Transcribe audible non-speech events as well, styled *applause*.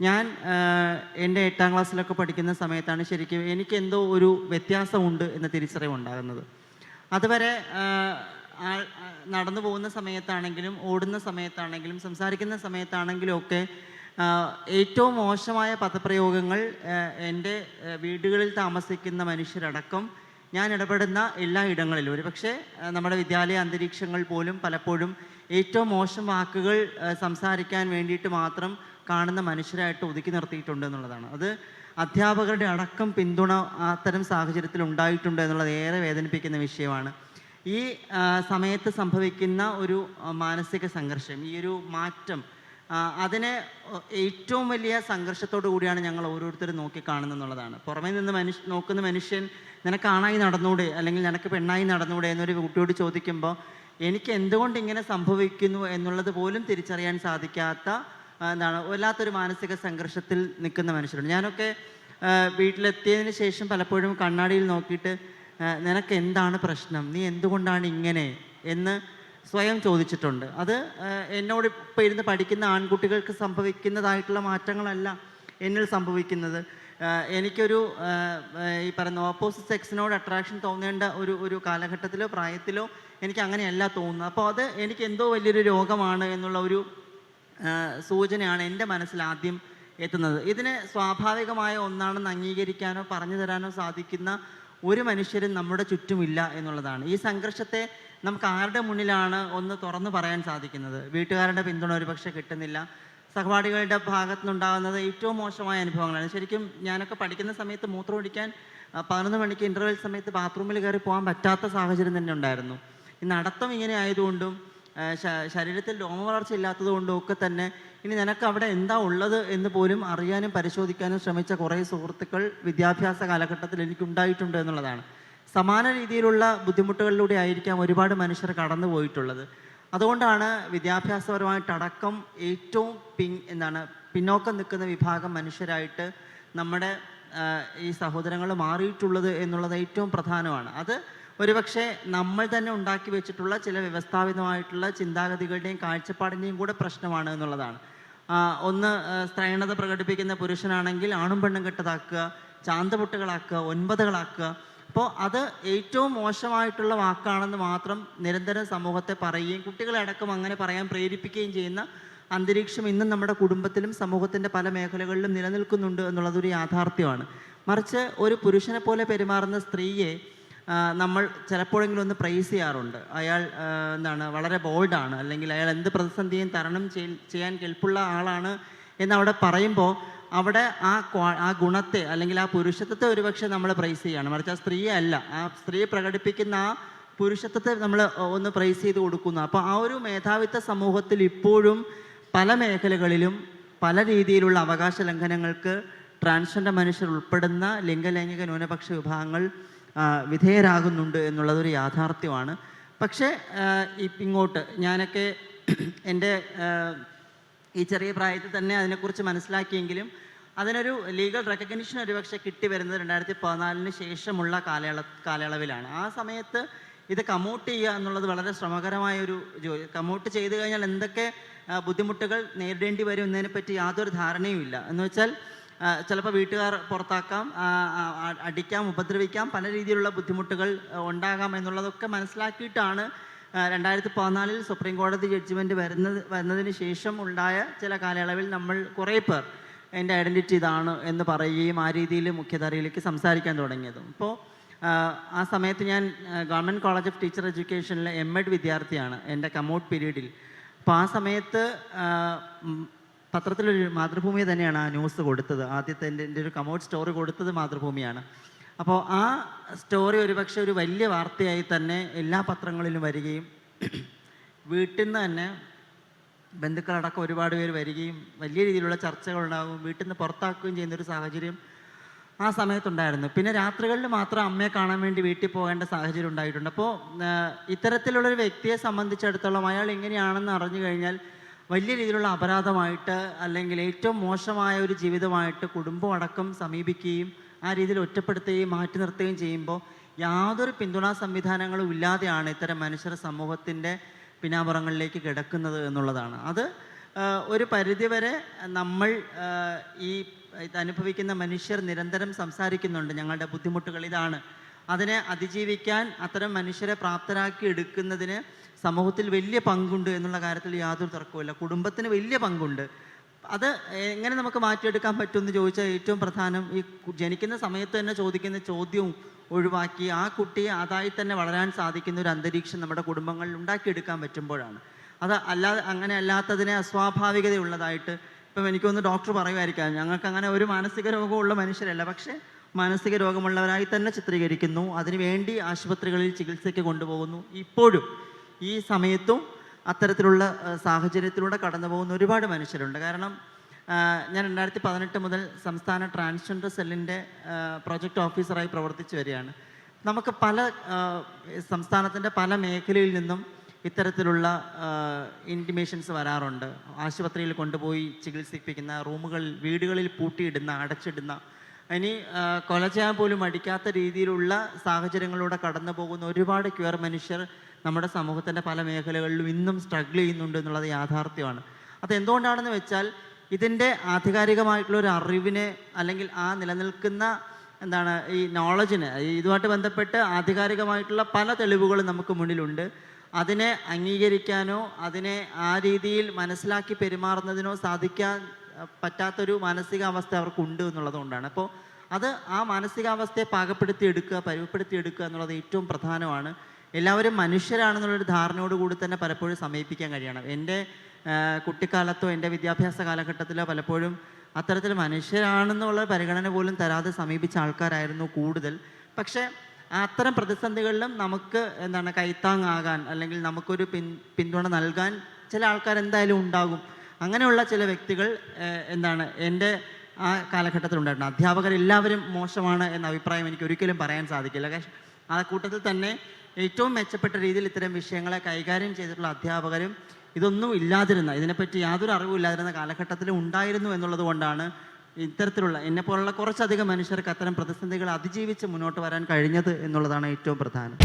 ഞാൻ എന്റെ എട്ടാം ക്ലാസ്സിലൊക്കെ പഠിക്കുന്ന സമയത്താണ് ശരിക്കും എനിക്ക് എന്തോ ഒരു വ്യത്യാസമുണ്ട് എന്ന തിരിച്ചറിവ് ഉണ്ടാകുന്നത് അതുവരെ നടന്നു പോകുന്ന സമയത്താണെങ്കിലും ഓടുന്ന സമയത്താണെങ്കിലും സംസാരിക്കുന്ന സമയത്താണെങ്കിലും ഒക്കെ ഏറ്റവും മോശമായ പദപ്രയോഗങ്ങൾ എന്റെ വീടുകളിൽ താമസിക്കുന്ന മനുഷ്യരടക്കം ഞാൻ ഇടപെടുന്ന എല്ലാ ഇടങ്ങളിലും. ഒരു പക്ഷേ നമ്മുടെ വിദ്യാലയ അന്തരീക്ഷങ്ങൾ പോലും പലപ്പോഴും ഏറ്റവും മോശം വാക്കുകൾ സംസാരിക്കാൻ വേണ്ടിയിട്ട് മാത്രം കാണുന്ന മനുഷ്യരായിട്ട് ഒതുക്കി നിർത്തിയിട്ടുണ്ട് എന്നുള്ളതാണ്. അത് അധ്യാപകരുടെ അടക്കം പിന്തുണ അത്തരം സാഹചര്യത്തിൽ ഉണ്ടായിട്ടുണ്ട് എന്നുള്ളത് ഏറെ വേദനിപ്പിക്കുന്ന വിഷയമാണ്. ഈ സമയത്ത് സംഭവിക്കുന്ന ഒരു മാനസിക സംഘർഷം ഈ ഒരു മാറ്റം അതിനെ ഏറ്റവും വലിയ സംഘർഷത്തോടു കൂടിയാണ് ഞങ്ങൾ ഓരോരുത്തരും നോക്കിക്കാണുന്നത് എന്നുള്ളതാണ് പുറമേ നിന്ന് മനുഷ്യ നോക്കുന്ന മനുഷ്യൻ നിനക്ക് ആണായി നടന്നൂടെ? അല്ലെങ്കിൽ നിനക്ക് പെണ്ണായി നടന്നൂടെ? എന്നൊരു കുട്ടിയോട് ചോദിക്കുമ്പോൾ എനിക്ക് എന്തുകൊണ്ട് ഇങ്ങനെ സംഭവിക്കുന്നു? എന്നുള്ളത് പോലും തിരിച്ചറിയാൻ സാധിക്കാത്ത എന്താണ് വല്ലാത്തൊരു മാനസിക സംഘർഷത്തിൽ നിൽക്കുന്ന മനുഷ്യരുണ്ട്. ഞാനൊക്കെ വീട്ടിലെത്തിയതിന് ശേഷം പലപ്പോഴും കണ്ണാടിയിൽ നോക്കിയിട്ട് നിനക്ക് എന്താണ് പ്രശ്നം? നീ എന്തുകൊണ്ടാണ് ഇങ്ങനെ? എന്ന് സ്വയം ചോദിച്ചിട്ടുണ്ട്. അത് എന്നോട് ഇപ്പോൾ ഇരുന്ന് പഠിക്കുന്ന ആൺകുട്ടികൾക്ക് സംഭവിക്കുന്നതായിട്ടുള്ള മാറ്റങ്ങളല്ല എന്നിൽ സംഭവിക്കുന്നത്. എനിക്കൊരു ഈ പറയുന്ന ഓപ്പോസിറ്റ് സെക്സിനോട് അട്രാക്ഷൻ തോന്നേണ്ട ഒരു ഒരു കാലഘട്ടത്തിലോ പ്രായത്തിലോ എനിക്ക് അങ്ങനെയല്ല തോന്നുന്നത്. അപ്പോൾ അത് എനിക്ക് എന്തോ വലിയൊരു രോഗമാണ് എന്നുള്ള ഒരു സൂചനയാണ് എന്റെ മനസ്സിൽ ആദ്യം എത്തുന്നത്. ഇതിന് സ്വാഭാവികമായ ഒന്നാണെന്ന് അംഗീകരിക്കാനോ പറഞ്ഞു തരാനോ സാധിക്കുന്ന ഒരു മനുഷ്യരും നമ്മുടെ ചുറ്റുമില്ല എന്നുള്ളതാണ്. ഈ സംഘർഷത്തെ നമുക്ക് ആരുടെ മുന്നിലാണ് ഒന്ന് തുറന്നു പറയാൻ സാധിക്കുന്നത്? വീട്ടുകാരുടെ പിന്തുണ ഒരുപക്ഷെ കിട്ടുന്നില്ല. സഹപാഠികളുടെ ഭാഗത്തു നിന്നുണ്ടാകുന്നത് ഏറ്റവും മോശമായ അനുഭവങ്ങളാണ്. ശരിക്കും ഞാനൊക്കെ പഠിക്കുന്ന സമയത്ത് മൂത്രം ഒഴിക്കാൻ പതിനൊന്ന് മണിക്ക് ഇന്റർവെൽ സമയത്ത് ബാത്റൂമിൽ കയറി പോകാൻ പറ്റാത്ത സാഹചര്യം തന്നെ ഉണ്ടായിരുന്നു. ഈ നടത്തം ഇങ്ങനെ ആയതുകൊണ്ടും ശരീരത്തിൽ രോമവളർച്ച ഇല്ലാത്തത് കൊണ്ടും ഒക്കെ തന്നെ ഇനി നിനക്ക് അവിടെ എന്താ ഉള്ളത് എന്ന് പോലും അറിയാനും പരിശോധിക്കാനും ശ്രമിച്ച കുറേ സുഹൃത്തുക്കൾ വിദ്യാഭ്യാസ കാലഘട്ടത്തിൽ എനിക്കുണ്ടായിട്ടുണ്ട് എന്നുള്ളതാണ്. സമാന രീതിയിലുള്ള ബുദ്ധിമുട്ടുകളിലൂടെ ആയിരിക്കാം ഒരുപാട് മനുഷ്യർ കടന്നു പോയിട്ടുള്ളത്. അതുകൊണ്ടാണ് വിദ്യാഭ്യാസപരമായിട്ടടക്കം ഏറ്റവും പിൻ എന്താണ് പിന്നോക്കം നിൽക്കുന്ന വിഭാഗം മനുഷ്യരായിട്ട് നമ്മുടെ ഈ സഹോദരങ്ങൾ മാറിയിട്ടുള്ളത് എന്നുള്ളത് ഏറ്റവും പ്രധാനമാണ്. അത് ഒരുപക്ഷെ നമ്മൾ തന്നെ ഉണ്ടാക്കി വെച്ചിട്ടുള്ള ചില വ്യവസ്ഥാപിതമായിട്ടുള്ള ചിന്താഗതികളുടെയും കാഴ്ചപ്പാടിന്റെയും കൂടെ പ്രശ്നമാണ് എന്നുള്ളതാണ്. ഒന്ന് സ്ത്രീണത പ്രകടിപ്പിക്കുന്ന പുരുഷനാണെങ്കിൽ ആണും പെണ്ണും കെട്ടതാക്കുക ചാന്തപൊട്ടുകളാക്കുക ഒൻപതുകളാക്കുക. അപ്പോൾ അത് ഏറ്റവും മോശമായിട്ടുള്ള വാക്കാണെന്ന് മാത്രം നിരന്തരം സമൂഹത്തെ പറയുകയും കുട്ടികളെ അടക്കം അങ്ങനെ പറയാൻ പ്രേരിപ്പിക്കുകയും ചെയ്യുന്ന അന്തരീക്ഷം ഇന്നും നമ്മുടെ കുടുംബത്തിലും സമൂഹത്തിന്റെ പല മേഖലകളിലും നിലനിൽക്കുന്നുണ്ട് എന്നുള്ളതൊരു യാഥാർത്ഥ്യമാണ്. മറിച്ച് ഒരു പുരുഷനെ പോലെ പെരുമാറുന്ന സ്ത്രീയെ നമ്മൾ ചിലപ്പോഴെങ്കിലും ഒന്ന് പ്രൈസ് ചെയ്യാറുണ്ട്. അയാൾ എന്താണ് വളരെ ബോൾഡാണ് അല്ലെങ്കിൽ അയാൾ എന്ത് പ്രതിസന്ധിയും തരണം ചെയ്യ- ചെയ്യാൻ കെൽപ്പുള്ള ആളാണ് എന്നവിടെ പറയുമ്പോൾ അവിടെ ആ ആ ഗുണത്തെ അല്ലെങ്കിൽ ആ പുരുഷത്വത്തെ ഒരുപക്ഷെ നമ്മൾ പ്രൈസ് ചെയ്യുകയാണ്. മറിച്ച് ആ സ്ത്രീയെ അല്ല. ആ സ്ത്രീ പ്രകടിപ്പിക്കുന്ന ആ പുരുഷത്വത്തെ നമ്മൾ ഒന്ന് പ്രൈസ് ചെയ്ത് കൊടുക്കുന്നു. അപ്പോൾ ആ ഒരു മേധാവിത്വ സമൂഹത്തിൽ ഇപ്പോഴും പല മേഖലകളിലും പല രീതിയിലുള്ള അവകാശ ലംഘനങ്ങൾക്ക് ട്രാൻസ്ജെൻഡർ മനുഷ്യർ ഉൾപ്പെടുന്ന ലിംഗലൈംഗിക ന്യൂനപക്ഷ വിഭാഗങ്ങൾ വിധേയരാകുന്നുണ്ട് എന്നുള്ളതൊരു യാഥാർത്ഥ്യമാണ്. പക്ഷേ ഇങ്ങോട്ട് ഞാനൊക്കെ *clears throat* എന്റെ ഈ ചെറിയ പ്രായത്തിൽ തന്നെ അതിനെക്കുറിച്ച് മനസ്സിലാക്കിയെങ്കിലും അതിനൊരു ലീഗൽ റെക്കഗ്നിഷൻ ഒരുപക്ഷെ കിട്ടി വരുന്നത് രണ്ടായിരത്തി പതിനാലിന് ശേഷമുള്ള കാലയള കാലയളവിലാണ്. ആ സമയത്ത് ഇത് കമോട്ട് ചെയ്യുക എന്നുള്ളത് വളരെ ശ്രമകരമായ ഒരു ജോലി. കമൗട്ട് ചെയ്തു കഴിഞ്ഞാൽ എന്തൊക്കെ ബുദ്ധിമുട്ടുകൾ നേരിടേണ്ടി വരും എന്നതിനെപ്പറ്റി യാതൊരു ധാരണയും ഇല്ല എന്ന് വെച്ചാൽ ചിലപ്പോൾ വീട്ടുകാർ പുറത്താക്കാം അടിക്കാം ഉപദ്രവിക്കാം പല രീതിയിലുള്ള ബുദ്ധിമുട്ടുകൾ ഉണ്ടാകാം എന്നുള്ളതൊക്കെ മനസ്സിലാക്കിയിട്ടാണ് രണ്ടായിരത്തി പതിനാലിൽ സുപ്രീം കോടതി ജഡ്ജ്മെന്റ് വരുന്നത് വരുന്നതിന് ശേഷം ഉണ്ടായ ചില കാലയളവിൽ നമ്മൾ കുറേ പേർ എന്റെ ഐഡന്റിറ്റി ഇതാണ് എന്ന് പറയുകയും ആ രീതിയിൽ മുഖ്യധാരയിലേക്ക് സംസാരിക്കാൻ തുടങ്ങിയതും. ഇപ്പോൾ ആ സമയത്ത് ഞാൻ ഗവൺമെന്റ് കോളേജ് ഓഫ് ടീച്ചർ എഡ്യൂക്കേഷനിലെ എം എഡ് വിദ്യാർത്ഥിയാണ് എന്റെ കമൗട്ട് പീരീഡിൽ. അപ്പോൾ ആ സമയത്ത് പത്രത്തിലൊരു മാതൃഭൂമി തന്നെയാണ് ആ ന്യൂസ് കൊടുത്തത്. ആദ്യത്തെ എന്റെ എന്റെ ഒരു കമൗട്ട് സ്റ്റോറി കൊടുത്തത് മാതൃഭൂമിയാണ്. അപ്പോൾ ആ സ്റ്റോറി ഒരുപക്ഷെ ഒരു വലിയ വാർത്തയായി തന്നെ എല്ലാ പത്രങ്ങളിലും വരികയും വീട്ടിൽ നിന്ന് തന്നെ ബന്ധുക്കളടക്കം ഒരുപാട് പേര് വരികയും വലിയ രീതിയിലുള്ള ചർച്ചകളുണ്ടാകും വീട്ടിൽ നിന്ന് പുറത്താക്കുകയും ചെയ്യുന്ന ഒരു സാഹചര്യം ആ സമയത്തുണ്ടായിരുന്നു. പിന്നെ രാത്രികളിൽ മാത്രം അമ്മയെ കാണാൻ വേണ്ടി വീട്ടിൽ പോകേണ്ട സാഹചര്യം ഉണ്ടായിട്ടുണ്ട്. അപ്പോൾ ഇത്തരത്തിലുള്ളൊരു വ്യക്തിയെ സംബന്ധിച്ചിടത്തോളം അയാൾ എങ്ങനെയാണെന്ന് അറിഞ്ഞു കഴിഞ്ഞാൽ വലിയ രീതിയിലുള്ള അപരാധമായിട്ട് അല്ലെങ്കിൽ ഏറ്റവും മോശമായ ഒരു ജീവിതമായിട്ട് കുടുംബം അടക്കം സമീപിക്കുകയും ആ രീതിയിൽ ഒറ്റപ്പെടുത്തുകയും മാറ്റി നിർത്തുകയും ചെയ്യുമ്പോൾ യാതൊരു പിന്തുണാ സംവിധാനങ്ങളും ഇല്ലാതെയാണ് ഇത്തരം മനുഷ്യർ സമൂഹത്തിന്റെ പിന്നാമ്പുറങ്ങളിലേക്ക് കിടക്കുന്നത് എന്നുള്ളതാണ്. അത് ഒരു പരിധിവരെ നമ്മൾ ഈ അനുഭവിക്കുന്ന മനുഷ്യർ നിരന്തരം സംസാരിക്കുന്നുണ്ട് ഞങ്ങളുടെ ബുദ്ധിമുട്ടുകൾ ഇതാണ് അതിനെ അതിജീവിക്കാൻ അത്തരം മനുഷ്യരെ പ്രാപ്തരാക്കി എടുക്കുന്നതിന് സമൂഹത്തിൽ വലിയ പങ്കുണ്ട് എന്നുള്ള കാര്യത്തിൽ യാതൊരു തർക്കവുമില്ല. കുടുംബത്തിന് വലിയ പങ്കുണ്ട്. അത് എങ്ങനെ നമുക്ക് മാറ്റിയെടുക്കാൻ പറ്റുമെന്ന് ചോദിച്ചാൽ ഏറ്റവും പ്രധാനം ഈ ജനിക്കുന്ന സമയത്ത് തന്നെ ചോദിക്കുന്ന ചോദ്യവും ഒഴിവാക്കി ആ കുട്ടിയെ അതായി തന്നെ വളരാൻ സാധിക്കുന്ന ഒരു അന്തരീക്ഷം നമ്മുടെ കുടുംബങ്ങളിൽ ഉണ്ടാക്കിയെടുക്കാൻ പറ്റുമ്പോഴാണ്. അത് അല്ലാതെ അങ്ങനെ അല്ലാത്തതിനെ അസ്വാഭാവികതയുള്ളതായിട്ട് ഇപ്പം എനിക്കൊന്ന് ഡോക്ടർ പറയുമായിരിക്കാം ഞങ്ങൾക്ക് അങ്ങനെ ഒരു മാനസിക രോഗമുള്ള മനുഷ്യരല്ല. പക്ഷേ മാനസിക രോഗമുള്ളവരായി തന്നെ ചിത്രീകരിക്കുന്നു. അതിനുവേണ്ടി ആശുപത്രികളിൽ ചികിത്സയ്ക്ക് കൊണ്ടുപോകുന്നു. ഇപ്പോഴും ഈ സമയത്തും അത്തരത്തിലുള്ള സാഹചര്യത്തിലൂടെ കടന്നു പോകുന്ന ഒരുപാട് മനുഷ്യരുണ്ട്. കാരണം ഞാൻ രണ്ടായിരത്തി പതിനെട്ട് മുതൽ സംസ്ഥാന ട്രാൻസ്ജെൻഡർ സെല്ലിന്റെ പ്രൊജക്ട് ഓഫീസറായി പ്രവർത്തിച്ചു വരികയാണ്. നമുക്ക് പല സംസ്ഥാനത്തിന്റെ പല മേഖലയിൽ നിന്നും ഇത്തരത്തിലുള്ള ഇന്റിമേഷൻസ് വരാറുണ്ട്. ആശുപത്രിയിൽ കൊണ്ടുപോയി ചികിത്സിപ്പിക്കുന്ന റൂമുകളിൽ വീടുകളിൽ പൂട്ടിയിടുന്ന അടച്ചിടുന്ന ഇനി കൊല ചെയ്യാൻ പോലും മടിക്കാത്ത രീതിയിലുള്ള സാഹചര്യങ്ങളിലൂടെ കടന്നു പോകുന്ന ഒരുപാട് ക്യൂർ മനുഷ്യർ നമ്മുടെ സമൂഹത്തിന്റെ പല മേഖലകളിലും ഇന്നും സ്ട്രഗിൾ ചെയ്യുന്നുണ്ട് എന്നുള്ളത് യാഥാർത്ഥ്യമാണ്. അത് എന്തുകൊണ്ടാണെന്ന് വെച്ചാൽ ഇതിന്റെ ആധികാരികമായിട്ടുള്ള ഒരു അറിവിനെ അല്ലെങ്കിൽ ആ നിലനിൽക്കുന്ന എന്താണ് ഈ നോളജിന് ഇതുമായിട്ട് ബന്ധപ്പെട്ട് ആധികാരികമായിട്ടുള്ള പല തെളിവുകളും നമുക്ക് മുന്നിലുണ്ട്. അതിനെ അംഗീകരിക്കാനോ അതിനെ ആ രീതിയിൽ മനസ്സിലാക്കി പെരുമാറുന്നതിനോ സാധിക്കാൻ പറ്റാത്തൊരു മാനസികാവസ്ഥ അവർക്കുണ്ട് എന്നുള്ളത് കൊണ്ടാണ് അപ്പോൾ അത് ആ മാനസികാവസ്ഥയെ പാകപ്പെടുത്തി എടുക്കുക പരുവപ്പെടുത്തി എടുക്കുക എന്നുള്ളത് ഏറ്റവും പ്രധാനമാണ്. എല്ലാവരും മനുഷ്യരാണെന്നുള്ളൊരു ധാരണയോട് കൂടി തന്നെ പലപ്പോഴും സമീപിക്കാൻ കഴിയണം. എന്റെ കുട്ടിക്കാലത്തോ എന്റെ വിദ്യാഭ്യാസ കാലഘട്ടത്തിലോ പലപ്പോഴും അത്തരത്തിൽ മനുഷ്യരാണെന്നുള്ള പരിഗണന പോലും തരാതെ സമീപിച്ച ആൾക്കാരായിരുന്നു കൂടുതൽ. പക്ഷേ അത്തരം പ്രതിസന്ധികളിലും നമുക്ക് എന്താണ് കൈത്താങ്ങാകാൻ അല്ലെങ്കിൽ നമുക്കൊരു പിൻ പിന്തുണ നൽകാൻ ചില ആൾക്കാർ എന്തായാലും ഉണ്ടാകും. അങ്ങനെയുള്ള ചില വ്യക്തികൾ എന്താണ് എന്റെ ആ കാലഘട്ടത്തിൽ ഉണ്ടായിട്ടുണ്ട് അധ്യാപകർ എല്ലാവരും മോശമാണ് എന്ന അഭിപ്രായം എനിക്ക് ഒരിക്കലും പറയാൻ സാധിക്കില്ല. ആ കൂട്ടത്തിൽ തന്നെ ഏറ്റവും മെച്ചപ്പെട്ട രീതിയിൽ ഇത്തരം വിഷയങ്ങളെ കൈകാര്യം ചെയ്തിട്ടുള്ള അധ്യാപകരും ഇതൊന്നും ഇല്ലാതിരുന്ന ഇതിനെപ്പറ്റി യാതൊരു അറിവും ഇല്ലാതിരുന്ന കാലഘട്ടത്തിൽ ഉണ്ടായിരുന്നു എന്നുള്ളത് കൊണ്ടാണ് ഇത്തരത്തിലുള്ള എന്നെപ്പോലുള്ള കുറച്ചധികം മനുഷ്യർക്ക് അത്തരം പ്രതിസന്ധികൾ അതിജീവിച്ച് മുന്നോട്ട് വരാൻ കഴിഞ്ഞത് എന്നുള്ളതാണ് ഏറ്റവും പ്രധാനം.